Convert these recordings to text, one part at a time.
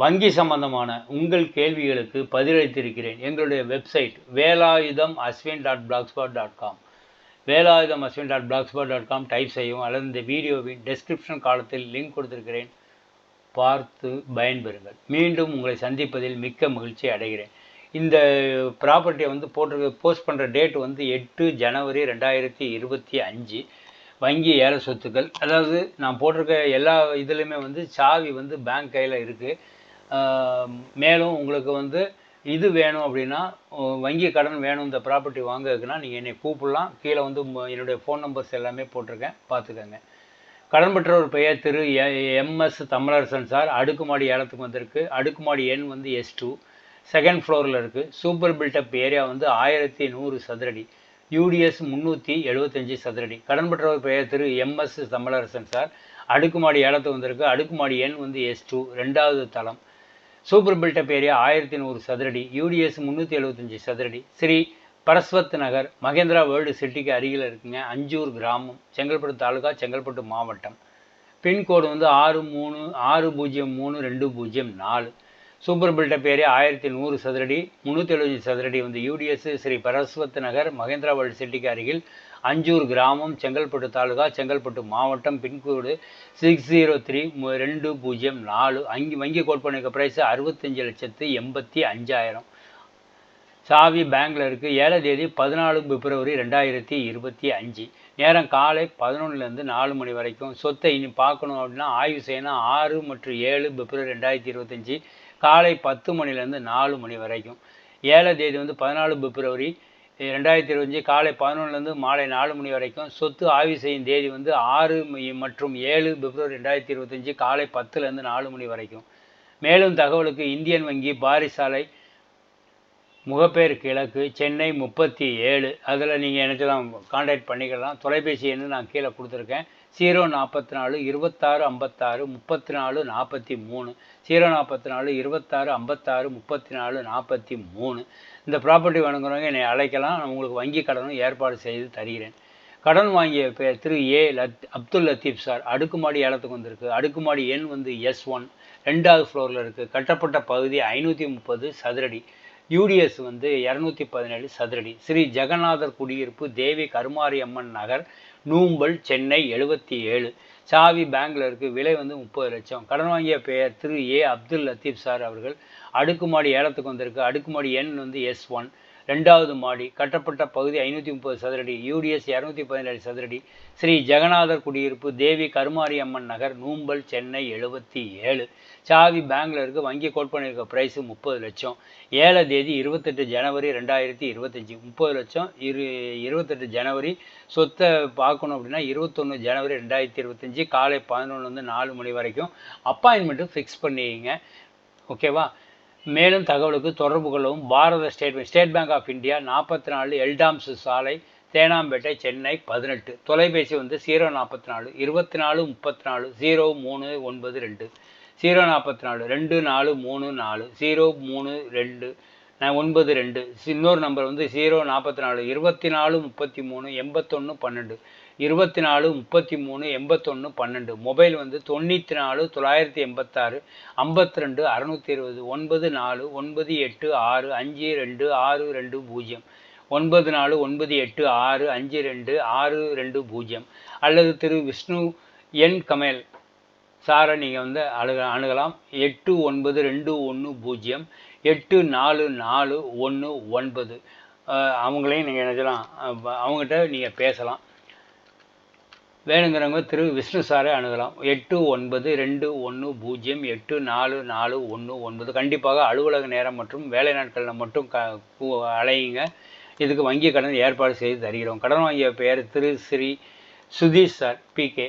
வங்கி சம்பந்தமான உங்கள் கேள்விகளுக்கு பதிலளித்திருக்கிறேன். எங்களுடைய website Velayutham Ashwin dot blogspot dot com Velayutham Ashwin dot blogspot dot com type செய்யவும் அல்லது இந்த வீடியோவின் டெஸ்கிரிப்ஷன் காலத்தில் லிங்க் கொடுத்திருக்கிறேன். பார்த்து பயன்பெறுங்கள். மீண்டும் உங்களை சந்திப்பதில் மிக்க மகிழ்ச்சி அடைகிறேன். இந்த ப்ராப்பர்ட்டியை வந்து போட்டிருக்க போஸ்ட் பண்ணுற டேட் வந்து எட்டு ஜனவரி ரெண்டாயிரத்தி இருபத்தி அஞ்சு. வங்கி ஏல சொத்துக்கள். அதாவது நான் போட்டிருக்க எல்லா இதுலேயுமே வந்து சாவி வந்து பேங்க் கையில் இருக்குது மேலும் உங்களுக்கு வந்து இது வேணும் அப்படின்னா வங்கி கடன் வேணும் இந்த ப்ராப்பர்ட்டி வாங்குறதுக்குன்னா நீங்கள் என்னை கூப்பிடலாம். கீழே வந்து என்னுடைய ஃபோன் நம்பர்ஸ் எல்லாமே போட்டிருக்கேன். பார்த்துக்கோங்க. கடன் பெற்றவர் பெயர் திரு எம்எஸ் தமிழரசன் சார். அடுக்குமாடி ஏலத்துக்கு வந்திருக்கு. அடுக்குமாடி எண் வந்து எஸ் டூ செகண்ட் ஃப்ளோரில் இருக்குது சூப்பர் பில்டப் ஏரியா வந்து ஆயிரத்தி நூறு சதுரடி. யூடிஎஸ் முந்நூற்றி எழுபத்தஞ்சி சதுரடி. கடன் பெற்றவர் பெயர் திரு எம்எஸ் தமிழரசன் சார். அடுக்குமாடி ஏலத்துக்கு வந்திருக்கு. அடுக்குமாடி எண் வந்து எஸ் டூ ரெண்டாவது தளம். சூப்பர் பில்டப் ஏரியா ஆயிரத்தி நூறு சதுரடி யூடிஎஸ் முந்நூற்றி எழுபத்தஞ்சி சதுரடி. ஸ்ரீ பரஸ்வத் நகர் மகேந்திரா வேர்ல்டு சிட்டிக்கு அருகில் இருக்குங்க அஞ்சூர் கிராமம் செங்கல்பட்டு தாலுகா செங்கல்பட்டு மாவட்டம். பின்கோடு வந்து ஆறு மூணு ஆறு பூஜ்ஜியம் மூணு ரெண்டு பூஜ்ஜியம் நாலு. சூப்பர் பில்டப் ஏரியா ஆயிரத்தி நூறு சதுரடி முந்நூற்றி எழுபது சதுரடி வந்து யூடிஎஸ் ஸ்ரீ பரஸ்வத் நகர் மகேந்திரா வேர்ல்டு சிட்டிக்கு அருகில் அஞ்சூர் கிராமம் செங்கல்பட்டு தாலுகா செங்கல்பட்டு மாவட்டம் பின்கோடு சிக்ஸ் ஜீரோ த்ரீ ரெண்டு பூஜ்ஜியம் நாலு. அங்கே வங்கி கோட் பண்ணிக்க ப்ரைஸ் அறுபத்தஞ்சு லட்சத்து எண்பத்தி அஞ்சாயிரம். சாவி பேங்கில் இருக்குது ஏழை தேதி பதினாலு பிப்ரவரி ரெண்டாயிரத்தி இருபத்தி அஞ்சு. நேரம் காலை பதினொன்றுலேருந்து நாலு மணி வரைக்கும். சொத்தை இனி பார்க்கணும் அப்படின்னா ஆய்வு செய்யணும். ஆறு மற்றும் ஏழு பிப்ரவரி ரெண்டாயிரத்தி இருபத்தஞ்சி. காலை பத்து மணிலேருந்து நாலு மணி வரைக்கும். ஏழை தேதி வந்து பதினாலு பிப்ரவரி ரெண்டாயிரத்தி இருபத்தஞ்சி காலை பதினொன்றுலேருந்து மாலை நாலு மணி வரைக்கும். சொத்து ஆய்வு செய்யும் தேதி வந்து ஆறு மற்றும் ஏழு பிப்ரவரி ரெண்டாயிரத்தி இருபத்தஞ்சி காலை பத்துலேருந்து நாலு மணி வரைக்கும். மேலும் தகவலுக்கு இந்தியன் வங்கி பாரிசாலை முகப்பேர் கிழக்கு சென்னை முப்பத்தி ஏழு. அதில் நீங்கள் நினச்சலாம் காண்டாக்ட் பண்ணிக்கலாம். தொலைபேசி எண்ணு நான் கீழே கொடுத்துருக்கேன். ஜீரோ நாற்பத்தி நாலு இருபத்தாறு ஐம்பத்தாறு முப்பத்தி நாலு நாற்பத்தி மூணு. ஜீரோ நாற்பத்தி நாலு இருபத்தாறு ஐம்பத்தாறு முப்பத்தி நாலு நாற்பத்தி மூணு. இந்த ப்ராப்பர்ட்டி வணங்குறவங்க என்னை அழைக்கலாம். நான் உங்களுக்கு வங்கி கடனும் ஏற்பாடு செய்து தருகிறேன். கடன் வாங்கிய பேர் திரு ஏ லத் அப்துல் லத்தீப் சார். அடுக்குமாடி ஏலத்துக்கு வந்திருக்கு. அடுக்குமாடி எண் வந்து எஸ் ஒன். ரெண்டாவது ஃப்ளோரில் இருக்குது கட்டப்பட்ட பகுதி ஐநூற்றி முப்பது சதுரடி. யூடிஎஸ் வந்து இரநூத்தி பதினேழு சதுரடி. ஸ்ரீ ஜெகநாதர் குடியிருப்பு தேவி கருமாரி அம்மன் நகர் நூம்பல் சென்னை எழுபத்தி ஏழு. சாவி பேங்கில் இருக்குது விலை வந்து முப்பது லட்சம். கடன் வாங்கிய பெயர் திரு ஏ அப்துல் லத்தீப் சார் அவர்கள். அடுக்குமாடி ஏலத்துக்கு வந்திருக்கு. அடுக்குமாடி எண் வந்து எஸ் ஒன். ரெண்டாவது மாடி கட்டப்பட்ட பகுதி ஐநூற்றி முப்பது சதுரடி யூடிஎஸ் இரநூத்தி பதினேழு சதுரடி ஸ்ரீ ஜெகநாதர் குடியிருப்பு தேவி கருமாரி அம்மன் நகர் நூம்பல் சென்னை எழுபத்தி ஏழு. சாவி பேங்களூருக்கு இருக்கு வங்கி கோட் பண்ணியிருக்க ப்ரைஸு முப்பது லட்சம். ஏழை தேதி இருபத்தெட்டு ஜனவரி ரெண்டாயிரத்தி இருபத்தஞ்சி. முப்பது லட்சம் இரு இருபத்தெட்டு ஜனவரி சொத்தை பார்க்கணும் அப்படின்னா இருபத்தொன்று ஜனவரி ரெண்டாயிரத்தி இருபத்தஞ்சி காலை பதினொன்றுலேருந்து நாலு மணி வரைக்கும் அப்பாயின்மெண்ட்டு ஃபிக்ஸ் பண்ணிங்க ஓகேவா மேலும் தகவலுக்கு தொடர்பு கொள்ளவும் Bharat state bank state bank of India நாற்பத்தி நாலு எல்டாம்ஸ் சாலை தேனாம்பேட்டை சென்னை பதினெட்டு. தொலைபேசி வந்து ஜீரோ நாற்பத்தி நாலு இருபத்தி நாலு முப்பத்தி நாலு ஜீரோ மூணு ஒன்பது ரெண்டு. ஜீரோ நாற்பத்தி நாலு ரெண்டு நாலு மூணு நாலு. ஜீரோ மூணு ரெண்டு ஒன்பது ரெண்டு. இன்னொரு நம்பர் வந்து ஜீரோ நாற்பத்தி நாலு இருபத்தி நாலு முப்பத்தி மூணு எண்பத்தொன்று பன்னெண்டு. இருபத்தி நாலு முப்பத்தி மூணு எண்பத்தொன்று பன்னெண்டு. மொபைல் வந்து தொண்ணூற்றி நாலு தொள்ளாயிரத்தி எண்பத்தாறு ஐம்பத்தி ரெண்டு அறநூற்றி இருபது ஒன்பது நாலு ஒன்பது எட்டு ஆறு அஞ்சு ரெண்டு ஆறு ரெண்டு பூஜ்ஜியம். ஒன்பது நாலு ஒன்பது எட்டு ஆறு அஞ்சு ரெண்டு ஆறு ரெண்டு பூஜ்ஜியம். அல்லது திரு விஷ்ணு என் கமேல் சாரை நீங்கள் வந்து அணுக அணுகலாம். எட்டு ஒன்பது ரெண்டு ஒன்று பூஜ்ஜியம். எட்டு நாலு நாலு ஒன்று ஒன்பது. அவங்களையும் நீங்கள் நினைச்சலாம் அவங்ககிட்ட நீங்கள் பேசலாம். வேணுங்கிறவங்க திரு விஷ்ணு சாரை அணுகலாம். எட்டு ஒன்பது ரெண்டு ஒன்று பூஜ்ஜியம் எட்டு நாலு நாலு ஒன்று ஒன்பது. கண்டிப்பாக அலுவலக நேரம் மற்றும் வேலை நாட்களில் மட்டும் க அலையுங்க. இதுக்கு வங்கி கடன் ஏற்பாடு செய்து தருகிறோம். கடன் வாங்கிய பெயர் Thiru Sri Sudheesh sir P K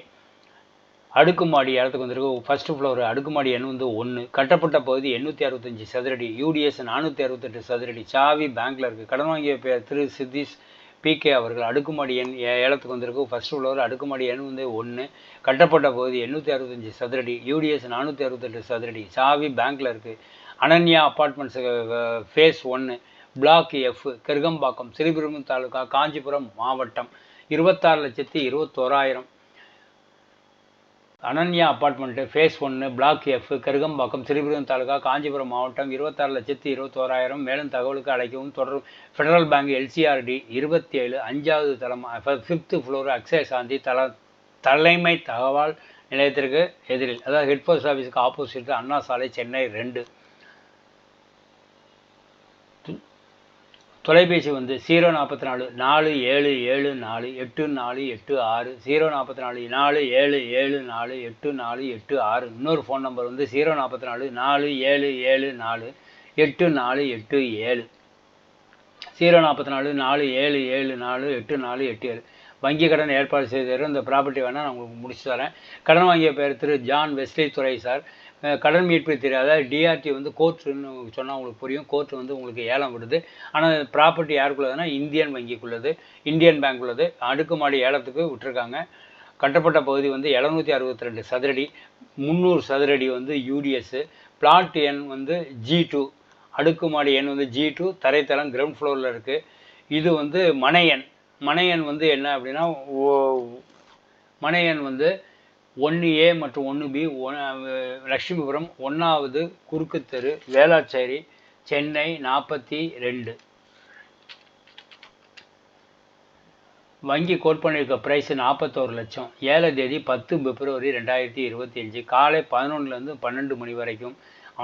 அடுக்குமாடி இடத்துக்கு வந்திருக்கு ஃபர்ஸ்ட் ஃப்ளோர் அடுக்குமாடி எண் வந்து ஒன்று கட்டப்பட்ட பகுதி எண்ணூற்றி அறுபத்தஞ்சி சதுரடி. யூடிஎஸ் நானூற்றி அறுபத்தெட்டு சதுரடி. சாவி பேங்க்கில் இருக்குது கடன் வாங்கிய பெயர் திரு சுதீஷ் பிகே அவர்கள் அடுக்குமாடி எண் ஏ- ஏலத்துக்கு வந்திருக்கு ஃபர்ஸ்ட் ஃப்ளோர் அடுக்குமாடி எண் வந்து ஒன்று கட்டப்பட்ட பகுதி எண்ணூற்றி அறுபத்தஞ்சி சதுரடி. யூடிஎஸ் நானூற்றி அறுபத்தெட்டு சதுரடி. சாவி பேங்க்கில் இருக்குது அனன்யா அப்பார்ட்மெண்ட்ஸ் ஃபேஸ் ஒன்று பிளாக் எஃப் கருகம்பாக்கம் ஸ்ரீபெரும்பு தாலுகா காஞ்சிபுரம் மாவட்டம். இருபத்தாறு லட்சத்தி இருபத்தோராயிரம். அனன்யா அப்பார்ட்மெண்ட்டு ஃபேஸ் ஒன்று பிளாக் எஃப் கருகம்பாக்கம் ஸ்ரீபெரும்புதூர் தாலுகா காஞ்சிபுரம் மாவட்டம் இருபத்தாறு லட்சத்தி இருபத்தோராயிரம். மேலும் தகவலுக்கு அழைக்கவும் தொடர் ஃபெடரல் பேங்க் எல்சிஆர்டி இருபத்தி ஏழு அஞ்சாவது தளம் ஃபிஃப்த்து ஃப்ளோர் அக்ஷய சாந்தி தல தலைமை தகவல் நிலையத்திற்கு எதிரில் அதாவது ஹெட் போஸ்ட் ஆஃபீஸுக்கு ஆப்போசிட் அண்ணா சாலை சென்னை ரெண்டு. தொலைபேசி வந்து ஜீரோ நாற்பத்தி நாலு நாலு ஏழு ஏழு நாலு எட்டு நாலு எட்டு ஆறு ஜீரோ நாற்பத்தி நாலு நாலு ஏழு ஏழு நாலு எட்டு நாலு எட்டு ஆறு. இன்னொரு ஃபோன் நம்பர் வந்து ஜீரோ நாற்பத்தி நாலு நாலு ஏழு ஏழு நாலு எட்டு நாலு எட்டு ஏழு. ஜீரோ நாற்பத்தி நாலு நாலு ஏழு ஏழு நாலு எட்டு நாலு எட்டு ஏழு. வங்கி கடன் ஏற்பாடு செய்து இந்த ப்ராப்பர்ட்டி வேணால் நான் உங்களுக்கு முடிச்சு தரேன். கடன் வாங்கிய பேர் Thiru John Wesley Durai sir. கடன் மீட்பு திரு அதாவது டிஆர்டி வந்து கோர்ட்டுன்னு சொன்னால் உங்களுக்கு புரியும். கோர்ட் வந்து உங்களுக்கு ஏலம் விடுது. ஆனால் ப்ராப்பர்ட்டி யாருக்குள்ளதுன்னா இந்தியன் வங்கிக்குள்ளது. இந்தியன் பேங்க் உள்ளது அடுக்குமாடி ஏலத்துக்கு விட்டுருக்காங்க. கட்டப்பட்ட பகுதி வந்து எழுநூற்றி அறுபத்தி ரெண்டு சதுரடி. முந்நூறு சதுரடி வந்து யூடிஎஸ்ஸு பிளாட் எண் வந்து ஜி டூ அடுக்குமாடி எண் வந்து ஜி டூ தரைத்தளம் கிரவுண்ட் ஃப்ளோரில் இருக்குது இது வந்து மனையன் மனையன் வந்து என்ன அப்படின்னா ஓ- வந்து ஒன்று ஏ மற்றும் ஒன்று பி லட்சுமிபுரம் ஒன்றாவது குறுக்கு தெரு வேளாச்சேரி சென்னை நாற்பத்தி ரெண்டு. வங்கி கோட் பண்ணியிருக்க ப்ரைஸ் நாற்பத்தோரு லட்சம். ஏழை தேதி பத்து பிப்ரவரி ரெண்டாயிரத்தி இருபத்தி அஞ்சு. காலை பதினொன்றுலேருந்து பன்னெண்டு மணி வரைக்கும்.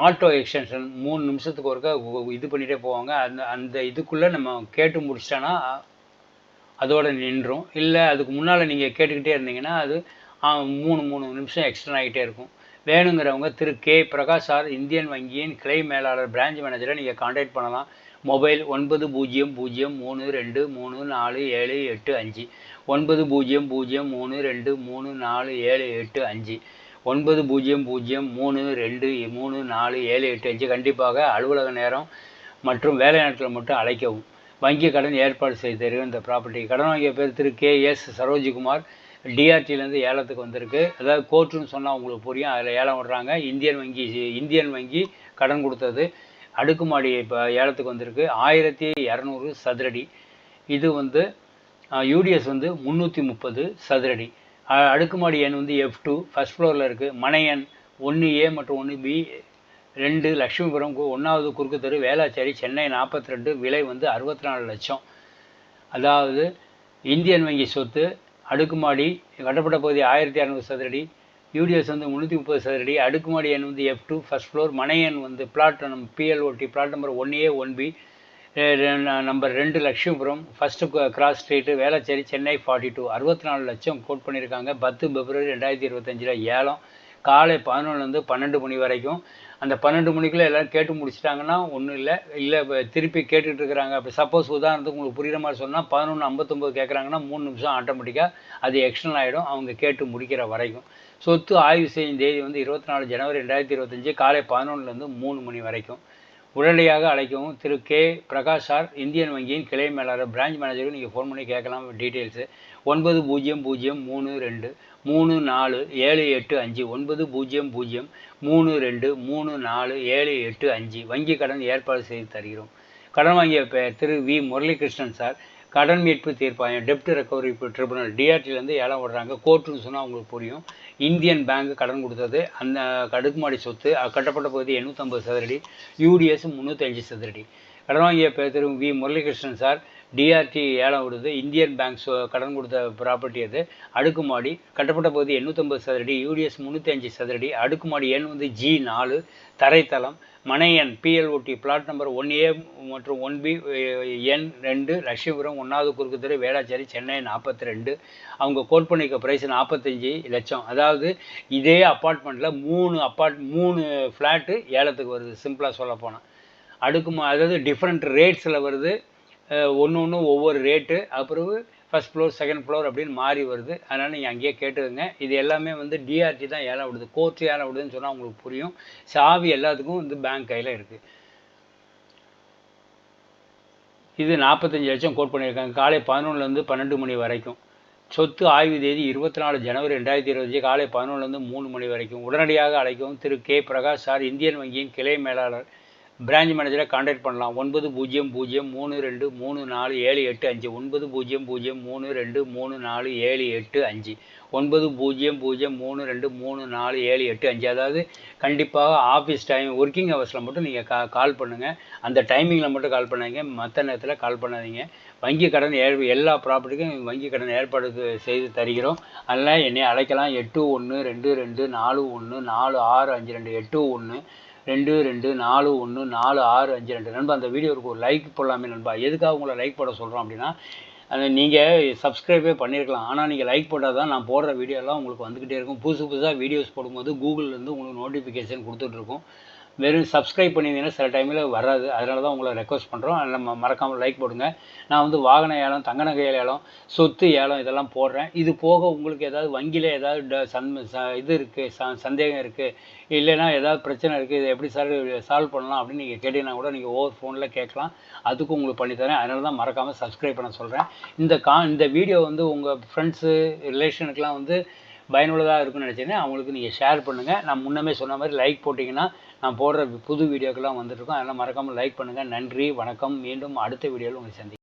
ஆட்டோ எக்ஸ்டென்ஷன் மூணு நிமிஷத்துக்கு ஒருக்கா இது பண்ணிகிட்டே போவாங்க. அந்த அந்த இதுக்குள்ளே நம்ம கேட்டு முடிச்சிட்டோன்னா அதோட நின்றும். இல்லை அதுக்கு முன்னால் நீங்கள் கேட்டுக்கிட்டே இருந்தீங்கன்னா அது மூணு மூணு நிமிஷம் எக்ஸ்டர்ன் ஆகிட்டே இருக்கும். வேணுங்கிறவங்க Thiru K. Prakash sir Indian வங்கியின் கிளை மேலாளர் பிரான்ச் மேனேஜரை நீங்கள் காண்டாக்ட் பண்ணலாம். மொபைல் ஒன்பது பூஜ்ஜியம் பூஜ்ஜியம் மூணு ரெண்டு மூணு நாலு ஏழு எட்டு அஞ்சு. ஒன்பது பூஜ்ஜியம் பூஜ்ஜியம் மூணு ரெண்டு மூணு நாலு ஏழு எட்டு அஞ்சு. ஒன்பது பூஜ்ஜியம் பூஜ்ஜியம் மூணு ரெண்டு மூணு நாலு ஏழு எட்டு அஞ்சு கண்டிப்பாக அலுவலக நேரம் மற்றும் வேலை நாட்கள் மட்டும் அழைக்கவும். வங்கி கடன் ஏற்பாடு செய்து தருகிற இந்த ப்ராப்பர்ட்டி கடன் வாங்கிய பேர் திரு கே. எஸ். சரோஜ்குமார். டிஆர்டிலேருந்து ஏலத்துக்கு வந்திருக்கு. அதாவது கோர்ட்டுன்னு சொன்னால் உங்களுக்கு புரியும். அதில் ஏலம் விடுறாங்க. இந்தியன் வங்கி இந்தியன் வங்கி கடன் கொடுத்தது. அடுக்குமாடி இப்போ ஏலத்துக்கு வந்திருக்கு. ஆயிரத்தி இரநூறு சதுரடி. இது வந்து யூடிஎஸ் வந்து முந்நூற்றி முப்பது சதுரடி. அடுக்குமாடி எண் வந்து எஃப் டூ ஃபஸ்ட் ஃப்ளோரில் இருக்குது மனை எண் ஒன்று ஏ மற்றும் ஒன்று பி ரெண்டு லக்ஷ்மிபுரம் கு- ஒன்றாவது குறுக்கு தெரு வேளாச்சேரி சென்னை நாற்பத்தி ரெண்டு விலை வந்து அறுபத்தி நாலு லட்சம். அதாவது இந்தியன் வங்கி சொத்து அடுக்குமாடி கட்டப்பட்ட பகுதி ஆயிரத்தி இரநூறு சதுரடி யூடிஎஸ் வந்து முந்நூற்றி முப்பது சதுரடி அடுக்குமாடி எண் வந்து எஃப் டூ ஃபஸ்ட் ஃப்ளோர் மனை எண் வந்து பிளாட் நம்ம P L O T plot number one A one B number ரெண்டு Lakshmipuram first cross street Velachery Chennai forty two அறுபத்தி நாலு லட்சம் கோட் பண்ணியிருக்காங்க பத்து பிப்ரவரி ரெண்டாயிரத்தி இருபத்தஞ்சில் ஏலம் காலை பதினொன்றுலேருந்து பன்னெண்டு மணி வரைக்கும் அந்த பன்னெண்டு மணிக்குள்ளே எல்லோரும் கேட்டு முடிச்சிட்டாங்கன்னா ஒன்றும் இல்லை. இல்லை திருப்பி கேட்டுட்டு இருக்கிறாங்க. அப்போ சப்போஸ் உதாரணத்துக்கு உங்களுக்கு புரிகிற மாதிரி சொன்னால் பதினொன்று ஐம்பத்தொம்பது கேட்குறாங்கன்னா மூணு நிமிஷம் ஆட்டோமேட்டிக்காக அது எக்ஸ்டர்னல் ஆகிடும் அவங்க கேட்டு முடிக்கிற வரைக்கும். சொத்து ஆய்வு செய்யும் தேதி வந்து இருபத்தி நாலு ஜனவரி ரெண்டாயிரத்தி இருபத்தஞ்சி காலை பதினொன்றுலேருந்து மூணு மணி வரைக்கும். உடனடியாக அழைக்கவும் Thiru K. Prakash sir Indian வங்கியின் கிளை மேலாளர் பிரான்ச் மேனேஜருக்கு நீங்கள் ஃபோன் பண்ணி கேட்கலாம் டீட்டெயில்ஸு ஒன்பது பூஜ்ஜியம் பூஜ்ஜியம் மூணு ரெண்டு. மூணு நாலு ஏழு எட்டு அஞ்சு ஒன்பது பூஜ்ஜியம் பூஜ்ஜியம் மூணு ரெண்டு மூணு நாலு ஏழு எட்டு அஞ்சு வங்கி கடன் ஏற்பாடு செய்து தருகிறோம். கடன் வாங்கிய பெயர் திரு வி முரளிகிருஷ்ணன் சார். கடன் மீட்பு தீர்ப்பாயம் டெப்ட் ரெக்கவரி ட்ரிபுனல் டிஆர்டிலேருந்து ஏலம் விடுறாங்க. கோர்ட்டுன்னு சொன்னால் உங்களுக்கு புரியும். இந்தியன் பேங்க் கடன் கொடுத்தது. அந்த கடுக்குமாடி சொத்து கட்டப்பட்ட பகுதி எண்ணூற்றம்பது சதுரடி யூடிஎஸ் முந்நூற்றஞ்சு சதுரடி. கடன் வாங்கிய பேர் Thiru V Muralikrishnan sir. DRT ஏலம் விடுது. இந்தியன் பேங்க் கடன் கொடுத்த ப்ராப்பர்ட்டி அது. அடுக்குமாடி கட்டப்பட்ட பகுதி எண்ணூற்றம்பது சதுரடி யூடிஎஸ் முந்நூற்றி சதுரடி அடுக்குமாடி எண் வந்து ஜி நாலு தரைத்தளம் மனை எண் P L O T plot number one A மற்றும் ஒன் பி எண் ரெண்டு லட்சுமிபுரம் ஒன்றாவது குறுக்கு தெரு வேளாச்சேரி சென்னை நாற்பத்தி ரெண்டு அவங்க கோட் பண்ணிக்க ப்ரைஸ் நாற்பத்தஞ்சு லட்சம். அதாவது இதே அப்பார்ட்மெண்ட்டில் மூணு அப்பார்ட் மூணு ஃப்ளாட்டு ஏலத்துக்கு வருது. சிம்பிளாக சொல்ல போனால் அடுக்குமா அதாவது டிஃப்ரெண்ட் ரேட்ஸில் வருது. ஒன்று ஒன்று ஒவ்வொரு ரேட்டு அப்புறம் ஃபஸ்ட் ஃப்ளோர் செகண்ட் ஃப்ளோர் அப்படின்னு மாறி வருது. அதனால் நீங்கள் அங்கேயே கேட்டுருங்க இது எல்லாமே வந்து டிஆர்டி தான் ஏழை விடுது. கோர்ட் ஏழை விடுதுன்னு சொன்னால் உங்களுக்கு புரியும். சாவி எல்லாத்துக்கும் வந்து பேங்க் கையில் இருக்குது இது நாற்பத்தஞ்சு லட்சம் கோட் பண்ணியிருக்காங்க. காலை பதினொன்றுலேருந்து பன்னெண்டு மணி வரைக்கும். சொத்து ஆய்வு தேதி இருபத்தி நாலு ஜனவரி ரெண்டாயிரத்தி இருபத்தஞ்சு காலை பதினொன்றுலேருந்து மூணு மணி வரைக்கும். உடனடியாக அழைக்கவும் Thiru K. Prakash sir Indian வங்கியின் கிளை மேலாளர் பிரான்ச் மேனேஜரை காண்டாக்ட் பண்ணலாம். ஒன்பது பூஜ்ஜியம் பூஜ்ஜியம் மூணு ரெண்டு மூணு நாலு ஏழு எட்டு அஞ்சு. ஒன்பது பூஜ்ஜியம் பூஜ்ஜியம் மூணு ரெண்டு மூணு நாலு ஏழு எட்டு அஞ்சு. ஒன்பது பூஜ்ஜியம் பூஜ்ஜியம் மூணு ரெண்டு மூணு நாலு ஏழு எட்டு அஞ்சு. அதாவது கண்டிப்பாக ஆஃபீஸ் டைம் ஒர்க்கிங் ஹவர்ஸில் மட்டும் நீங்கள் கா கால் பண்ணுங்கள் அந்த டைமிங்கில் மட்டும் கால் பண்ணாதீங்க. மற்ற நேரத்தில் கால் பண்ணாதீங்க. வங்கி கடன் ஏ எல்லா ப்ராப்பர்ட்டிக்கும் வங்கி கடன் ஏற்பாடு செய்து தருகிறோம். அதனால் என்னை அழைக்கலாம். எட்டு ஒன்று ரெண்டு ரெண்டு நாலு ஒன்று நாலு ஆறு அஞ்சு ரெண்டு எட்டு ஒன்று ரெண்டு ரெண்டு நாலு ஒன்று நாலு ஆறு அஞ்சு ரெண்டு. நண்பா அந்த வீடியோவுக்கு ஒரு லைக் போடலாமே நண்பா. எதுக்காக உங்களை லைக் போட சொல்கிறோம் அப்படின்னா நீங்கள் சப்ஸ்கிரைபே பண்ணியிருக்கலாம் ஆனால் நீங்கள் லைக் போட்டால் தான் நான் போடுற வீடியோலாம் உங்களுக்கு வந்துக்கிட்டே இருக்கும். புதுசு புதுசாக வீடியோஸ் போடும்போது கூகுள்லேருந்து உங்களுக்கு நோட்டிஃபிகேஷன் கொடுத்துட்ருக்கும் வெறும் சப்ஸ்கிரைப் பண்ணியிருந்தீங்கன்னா சில டைமில் வராது. அதனால தான் உங்களை ரெக்வஸ்ட் பண்ணுறோம் நம்ம மறக்காமல் லைக் போடுங்க. நான் வந்து வாகன ஏலம் தங்க நகை ஏலம் சொத்து ஏலம் இதெல்லாம் போடுறேன். இது போக உங்களுக்கு ஏதாவது வங்கியில் ஏதாவது ட- சந் இது இருக்குது ச சந்தேகம் இருக்குது இல்லைன்னா ஏதாவது பிரச்சனை இருக்குது இதை எப்படி சார் சால்வ் பண்ணலாம் அப்படின்னு நீங்கள் கேட்டிங்கன்னா கூட நீங்கள் ஓவர் ஃபோனில் கேட்கலாம். அதுக்கும் உங்களுக்கு பண்ணித்தரேன் அதனால தான் மறக்காமல் சப்ஸ்கிரைப் பண்ண சொல்கிறேன் இந்த கா இந்த வீடியோ வந்து உங்கள் ஃப்ரெண்ட்ஸு ரிலேஷனுக்கெலாம் வந்து பயனுள்ளதாக இருக்கும்னு நினச்சிங்கன்னா அவங்களுக்கு நீங்கள் ஷேர் பண்ணுங்கள் நான் முன்னமே சொன்ன மாதிரி லைக் போட்டிங்கன்னா நான் போடுற புது வீடியோக்கெல்லாம் வந்துட்டுருக்கோம் அதனால் மறக்காமல் லைக் பண்ணுங்கள் நன்றி வணக்கம். மீண்டும் அடுத்த வீடியோவில் உங்களை சந்திக்கிறேன்.